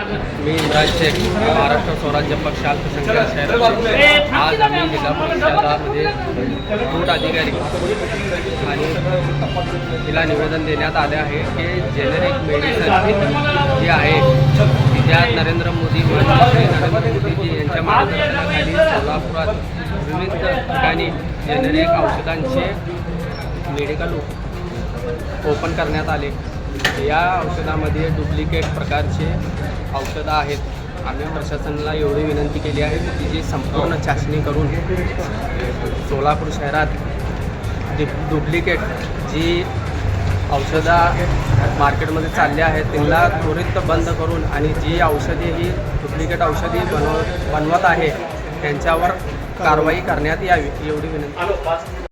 महाराष्ट्र स्वराज्य पक्ष अल्पसंख्याक शहर आज आम्ही जिल्हा परिषदामध्ये दूध अधिकारी आणि तिला निवेदन देण्यात आले आहे की जेनेरिक मेडिसिन जी आहे ज्या नरेंद्र मोदी माननीय नरेंद्र मोदीजी यांच्या मार्गदर्शनाखाली सोलापुरात विविध ठिकाणी जेनेरिक औषधांचे मेडिकल ओपन करण्यात आले. या औषधामध्ये डुप्लिकेट प्रकारचे औषधं आहेत. आम्ही प्रशासनाला एवढी विनंती केली आहे की तिची संपूर्ण चाचणी करून सोलापूर शहरात डि डुप्लिकेट जी औषधं मार्केटमध्ये चालली आहेत त्यांना त्वरित बंद करून आणि जी औषधे ही डुप्लिकेट औषधी बनव बनवत आहे त्यांच्यावर कारवाई करण्यात यावी एवढी विनंती.